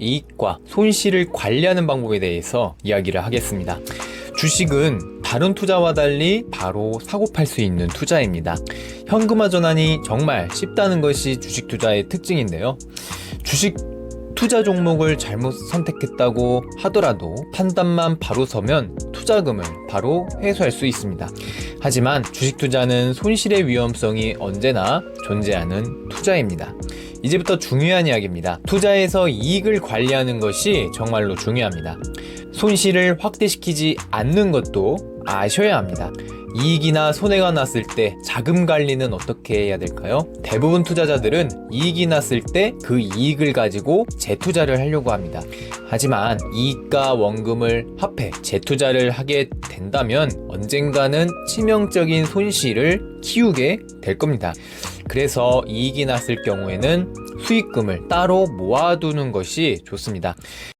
이익과 손실을 관리하는 방법에 대해서 이야기를 하겠습니다. 주식은 다른 투자와 달리 바로 사고 팔 수 있는 투자입니다. 현금화 전환이 정말 쉽다는 것이 주식 투자의 특징인데요. 주식 투자 종목을 잘못 선택했다고 하더라도 판단만 바로 서면 투자금을 바로 회수할 수 있습니다. 하지만 주식 투자는 손실의 위험성이 언제나 존재하는 투자입니다. 이제부터 중요한 이야기입니다. 투자에서 이익을 관리하는 것이 정말로 중요합니다. 손실을 확대시키지 않는 것도 아셔야 합니다. 이익이나 손해가 났을 때 자금 관리는 어떻게 해야 될까요? 대부분 투자자들은 이익이 났을 때 그 이익을 가지고 재투자를 하려고 합니다. 하지만 이익과 원금을 합해 재투자를 하게 된다면 언젠가는 치명적인 손실을 키우게 될 겁니다. 그래서 이익이 났을 경우에는 수익금을 따로 모아두는 것이 좋습니다.